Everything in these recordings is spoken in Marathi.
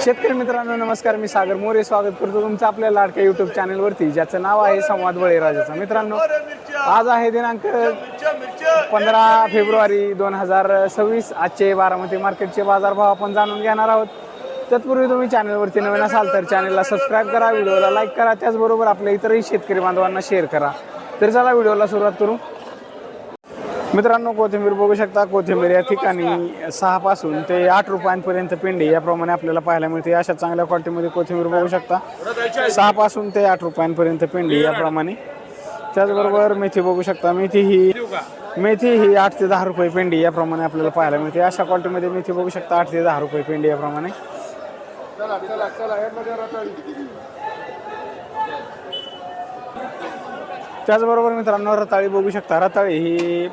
शेतकरी मित्रांनो नमस्कार. मी सागर मोरे. स्वागत करतो तुमचं आपल्या लाडक्या युट्यूब चॅनलवरती ज्याचं नाव आहे संवाद बळीराजाचा. मित्रांनो आज आहे दिनांक पंधरा फेब्रुवारी दोन हजार सव्वीस. आजचे बारामती मार्केटचे बाजारभाव आपण जाणून घेणार आहोत. तत्पूर्वी तुम्ही चॅनलवरती नवीन असाल तर चॅनलला सबस्क्राईब करा व्हिडिओला लाईक करा. त्याचबरोबर आपल्या इतरही शेतकरी बांधवांना शेअर करा. तर चला व्हिडिओला सुरुवात करू. मित्रांनो कोथिंबीर बघू शकता. कोथिंबीर या ठिकाणी सहापासून ते आठ रुपयांपर्यंत पिंडी याप्रमाणे आपल्याला पाहायला मिळते. अशा चांगल्या क्वालिटीमध्ये कोथिंबीर बघू शकता. सहापासून ते आठ रुपयांपर्यंत पिंडी याप्रमाणे. त्याचबरोबर मेथी बघू शकता. मेथी ही मेथी ही आठ ते दहा रुपये पेंडी याप्रमाणे आपल्याला पाहायला मिळते. अशा क्वालिटीमध्ये मेथी बघू शकता. आठ ते दहा रुपये पेंडी याप्रमाणे. त्याचबरोबर मित्रांनो रताळी बघू शकता. रताळी ही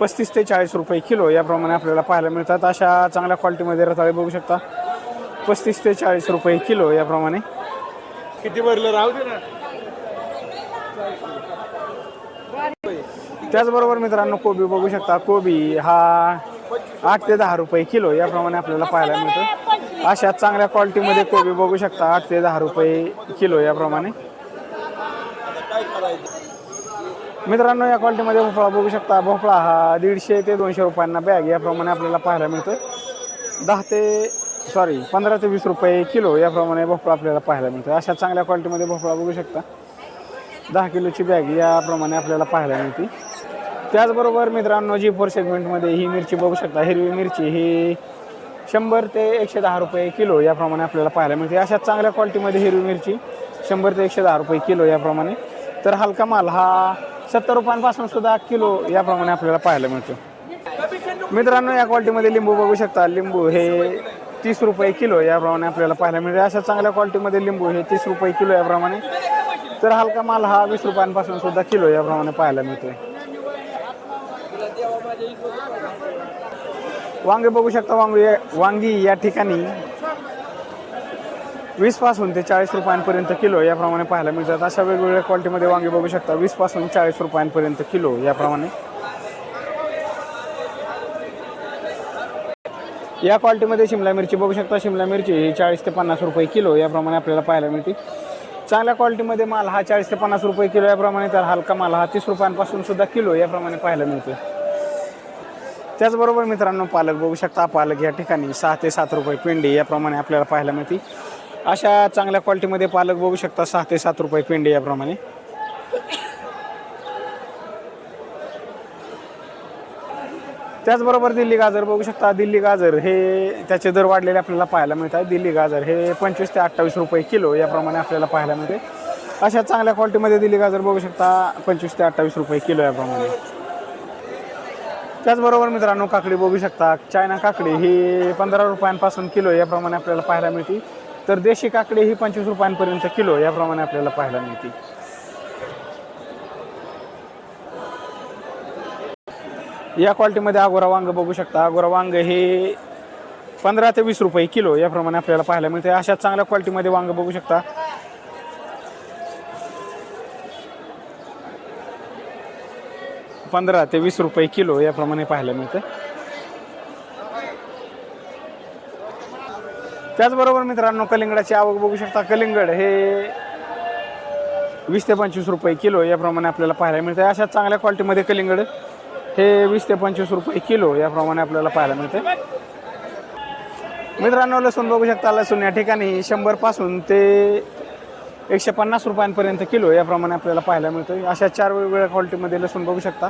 पस्तीस ते चाळीस रुपये किलो याप्रमाणे आपल्याला पाहायला मिळतात. अशा चांगल्या क्वालिटीमध्ये रताळी बघू शकता. पस्तीस ते चाळीस रुपये किलो याप्रमाणे. किती भरलं? राहू दे ना. त्याचबरोबर मित्रांनो कोबी बघू शकता. कोबी हा आठ ते दहा रुपये किलो याप्रमाणे आपल्याला पाहायला मिळतो. अशा चांगल्या क्वालिटीमध्ये कोबी बघू शकता. आठ ते दहा रुपये किलो याप्रमाणे. मित्रांनो या क्वालिटीमध्ये भोपळा बघू शकता. भोपळा हा दीडशे ते दोनशे रुपयांना बॅग याप्रमाणे आपल्याला पाहायला मिळतो दहा ते सॉरी पंधरा ते वीस रुपये किलो याप्रमाणे भोपळा आपल्याला पाहायला मिळतो अशा चांगल्या क्वालिटीमध्ये भोपळा बघू शकता. दहा किलोची बॅग याप्रमाणे आपल्याला पाहायला मिळते. त्याचबरोबर मित्रांनो जी फोर सेगमेंटमध्ये ही मिरची बघू शकता. हिरवी मिरची ही शंभर ते एकशे दहा रुपये किलो याप्रमाणे आपल्याला पाहायला मिळते. अशा चांगल्या क्वालिटीमध्ये हिरवी मिरची शंभर ते एकशे दहा रुपये किलो याप्रमाणे. तर हलका माल हा सत्तर रुपयांपासून सुद्धा किलो याप्रमाणे आपल्याला पाहायला मिळतो. मित्रांनो या क्वालिटीमध्ये लिंबू बघू शकता. लिंबू हे तीस रुपये किलो याप्रमाणे आपल्याला पाहायला मिळते. अशा चांगल्या क्वालिटीमध्ये लिंबू हे तीस रुपये किलो याप्रमाणे. तर हलका माल हा वीस रुपयांपासून सुद्धा किलो याप्रमाणे पाहायला मिळतोय. वांगे बघू शकता. वांगे वांगी या ठिकाणी वीसपासून ते चाळीस रुपयांपर्यंत किलो याप्रमाणे पाहायला मिळतात. अशा वेगवेगळ्या क्वालिटीमध्ये वांगे बघू शकता. वीसपासून चाळीस रुपयांपर्यंत किलो याप्रमाणे. या क्वालिटीमध्ये शिमला मिरची बघू शकता. शिमला मिरची ही चाळीस ते पन्नास रुपये किलो याप्रमाणे आपल्याला पाहायला मिळते. चांगल्या क्वालिटीमध्ये माल हा चाळीस ते पन्नास रुपये किलो याप्रमाणे तर हलका माल हा तीस रुपयांपासून सुद्धा किलो याप्रमाणे पाहायला मिळतो. त्याचबरोबर मित्रांनो पालक बघू शकता. पालक या ठिकाणी सहा ते सात रुपये पेंडी याप्रमाणे आपल्याला पाहायला मिळते. अशा चांगल्या क्वालिटीमध्ये पालक बघू शकता सहा ते सात रुपये पेंडी याप्रमाणे. त्याचबरोबर दिल्ली गाजर बघू शकता. दिल्ली गाजर हे त्याचे दर वाढलेले आपल्याला पाहायला मिळतात. दिल्ली गाजर हे पंचवीस ते अठ्ठावीस रुपये किलो याप्रमाणे आपल्याला पाहायला मिळते. अशा चांगल्या क्वालिटीमध्ये दिल्ली गाजर बघू शकता. पंचवीस ते अठ्ठावीस रुपये किलो याप्रमाणे. त्याचबरोबर मित्रांनो काकडी बघू शकता. चायना काकडी ही पंधरा रुपयांपासून किलो याप्रमाणे आपल्याला पाहायला मिळते. तर देशी काकडे ही पंचवीस रुपयांपर्यंत किलो याप्रमाणे आपल्याला पाहायला मिळते. या क्वालिटीमध्ये अगोरा वांग बघू शकता. अगोरा वांग हे पंधरा ते वीस रुपये किलो याप्रमाणे आपल्याला पाहायला मिळते. अशा चांगल्या क्वालिटीमध्ये वांग बघू शकता. पंधरा ते वीस रुपये किलो याप्रमाणे पाहायला मिळतं. त्याचबरोबर मित्रांनो कलिंगडाची आवक बघू शकता. कलिंगड हे वीस ते पंचवीस रुपये किलो याप्रमाणे आपल्याला पाहायला मिळते अशा चांगल्या क्वालिटीमध्ये कलिंगड हे वीस ते पंचवीस रुपये किलो याप्रमाणे आपल्याला पाहायला मिळते मित्रांनो लसूण बघू शकता. लसूण या ठिकाणी शंभरपासून ते एकशे पन्नास रुपयांपर्यंत किलो याप्रमाणे आपल्याला पाहायला मिळतो अशा चार वेगवेगळ्या क्वालिटीमध्ये लसूण बघू शकता.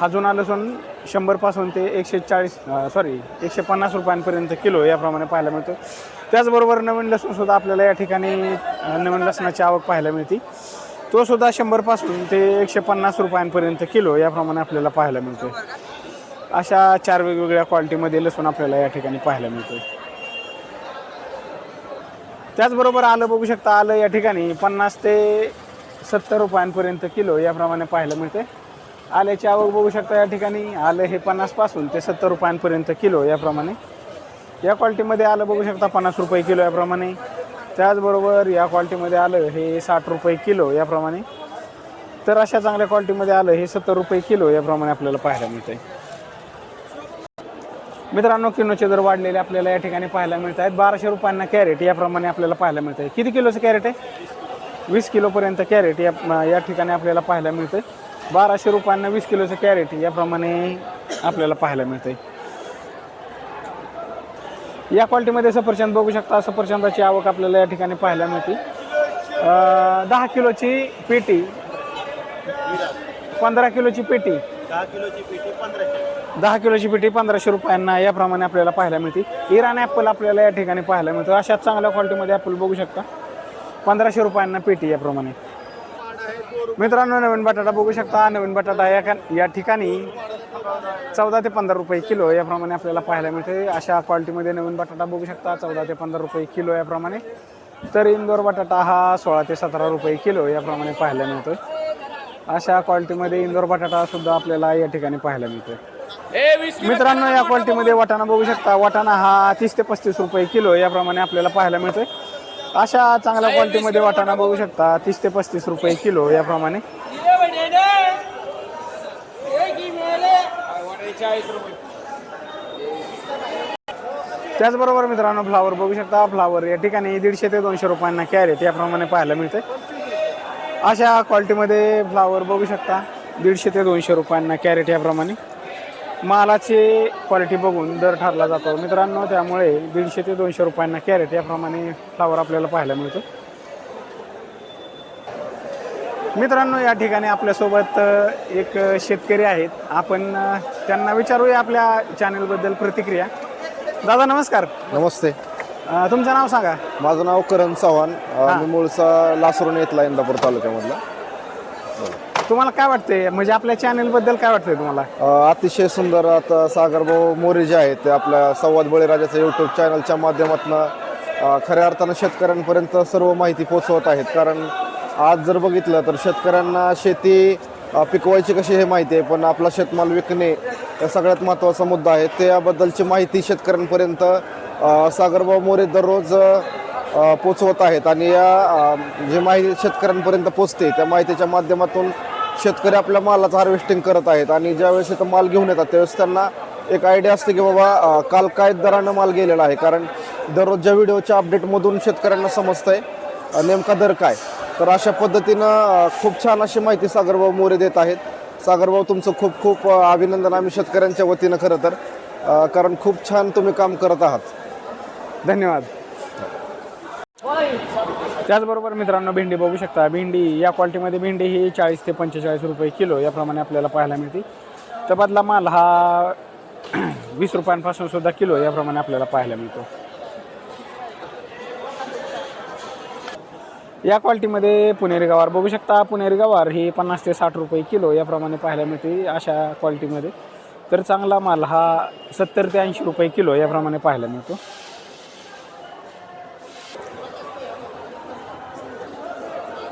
हा जुना लसूण शंभरपासून ते एकशे चाळीस सॉरी एकशे पन्नास रुपयांपर्यंत किलो याप्रमाणे पाहायला मिळतो. त्याचबरोबर नवीन लसूणसुद्धा आपल्याला या ठिकाणी नवीन लसणाची आवक पाहायला मिळते. तो सुद्धा शंभरपासून ते एकशे पन्नास रुपयांपर्यंत किलो याप्रमाणे आपल्याला पाहायला मिळतो अशा चार वेगवेगळ्या क्वालिटीमध्ये लसूण आपल्याला या ठिकाणी पाहायला मिळतो त्याचबरोबर आलं बघू शकता आलं या ठिकाणी पन्नास ते सत्तर रुपयांपर्यंत किलो याप्रमाणे पाहायला मिळते आल्याची आवक बघू शकता या ठिकाणी. आलं हे पन्नासपासून ते सत्तर रुपयांपर्यंत किलो याप्रमाणे. या क्वालिटीमध्ये आलं बघू शकता पन्नास रुपये किलो याप्रमाणे. त्याचबरोबर या क्वालिटीमध्ये आलं हे साठ रुपये किलो याप्रमाणे. तर अशा चांगल्या क्वालिटीमध्ये आलं हे सत्तर रुपये किलो याप्रमाणे आपल्याला पाहायला मिळतं मित्रांनो किलोचे दर वाढलेले आपल्याला या ठिकाणी पाहायला मिळत आहेत बाराशे रुपयांना कॅरेट याप्रमाणे आपल्याला पाहायला मिळत आहे किती किलोचं कॅरेट आहे? वीस किलोपर्यंत कॅरेट या या ठिकाणी आपल्याला पाहायला मिळतं आहे बाराशे रुपयांना वीस किलोचं कॅरेट याप्रमाणे आपल्याला पाहायला मिळतं या क्वालिटीमध्ये सफरचंद बघू शकता. सफरचंदाची आवक आपल्याला या ठिकाणी पाहायला मिळते. दहा किलोची पेटी पंधरा किलोची पेटी दहा किलोची पेटी पंधराशे. दहा किलोची पेटी पंधराशे रुपयांना याप्रमाणे आपल्याला पाहायला मिळते. इराण ॲपल आपल्याला या ठिकाणी पाहायला मिळतं. अशा चांगल्या क्वालिटीमध्ये ॲपल बघू शकता. पंधराशे रुपयांना पेटी याप्रमाणे. मित्रांनो नवीन बटाटा बघू शकता. नवीन बटाटा या का- या ठिकाणी चौदा ते पंधरा रुपये किलो याप्रमाणे आपल्याला पाहायला मिळते. अशा क्वालिटीमध्ये नवीन बटाटा बघू शकता. चौदा ते पंधरा रुपये किलो याप्रमाणे. तर इंदोर बटाटा हा सोळा ते सतरा रुपये किलो याप्रमाणे पाहायला मिळतोय. अशा क्वालिटीमध्ये इंदोर बटाटा सुद्धा आपल्याला या ठिकाणी पाहायला मिळतोय. मित्रांनो या क्वालिटीमध्ये वाटाणा बघू शकता. वाटाणा हा तीस ते पस्तीस रुपये किलो याप्रमाणे आपल्याला पाहायला मिळतोय. अशा चांगल्या क्वालिटीमध्ये वाटाणा बघू शकता. तीस ते पस्तीस रुपये किलो याप्रमाणे. त्याचबरोबर मित्रांनो फ्लावर बघू शकता. फ्लावर या ठिकाणी दीडशे ते दोनशे रुपयांना कॅरेट याप्रमाणे पाहायला मिळते अशा क्वालिटीमध्ये फ्लावर बघू शकता. दीडशे ते दोनशे रुपयांना कॅरेट याप्रमाणे. मालाची क्वालिटी बघून दर ठरला जातो. मित्रांनो त्यामुळे दीडशे ते दोनशे रुपयांना कॅरेट याप्रमाणे फ्लावर आपल्याला पाहायला मिळतो. मित्रांनो या ठिकाणी आपल्यासोबत एक शेतकरी आहेत. आपण त्यांना विचारूया आपल्या चॅनलबद्दल प्रतिक्रिया. दादा नमस्कार. नमस्ते. अ, तुमचं नाव सांगा. माझं नाव करण चव्हाण. अ, मी मूळचा लासरून येतला इंदापूर तालुक्यामधला. तुम्हाला काय वाटतंय? म्हणजे आपल्या चॅनलबद्दल काय वाटतंय तुम्हाला? अ, अतिशय सुंदर आता सागरभाऊ मोरे जे आहेत ते आपल्या संवाद बळीराजाच्या यूट्यूब चॅनलच्या माध्यमातून खऱ्या अर्थानं शेतकऱ्यांपर्यंत सर्व माहिती पोचवत आहेत. कारण आज जर बघितलं तर शेतकऱ्यांना शेती अ, पिकवायची कशी हे माहिती आहे पण आपला शेतमाल विकणे हा सगळ्यात महत्त्वाचा मुद्दा आहे. त्याबद्दलची माहिती शेतकऱ्यांपर्यंत अ, सागरभाऊ मोरे दररोज अ, पोचवत आहेत. आणि या अ, जी माहिती शेतकऱ्यांपर्यंत पोचते त्या माहितीच्या माध्यमातून शेतकरी आपल्या मालाचं हार्वेस्टिंग करत आहेत आणि ज्यावेळेस इथं माल घेऊन येतात त्यावेळेस त्यांना एक आयडिया असते की बाबा काल काय दरानं माल गेलेला आहे. कारण दररोजच्या व्हिडिओच्या अपडेटमधून शेतकऱ्यांना समजतंय आहे नेमका दर काय. तर अशा पद्धतीनं खूप छान अशी माहिती सागरभाऊ मोरे देत आहेत. सागरभाऊ तुमचं खूप खूप अभिनंदन आम्ही शेतकऱ्यांच्या वतीनं खरं तर. कारण खूप छान तुम्ही काम करत आहात. धन्यवाद. त्याचबरोबर मित्रांनो भेंडी बघू शकता. भेंडी या क्वालिटीमध्ये भेंडी ही चाळीस ते पंचेचाळीस रुपये किलो याप्रमाणे आपल्याला पाहायला मिळते. तर बदला माल हा वीस रुपयांपासून सुद्धा किलो याप्रमाणे आपल्याला पाहायला मिळतो. या क्वालिटीमध्ये पुणेरी गवार बघू शकता. पुणेरी गवार ही पन्नास ते साठ रुपये किलो याप्रमाणे पाहायला मिळते अशा क्वालिटीमध्ये तर चांगला माल हा सत्तर ते ऐंशी रुपये किलो याप्रमाणे पाहायला मिळतो.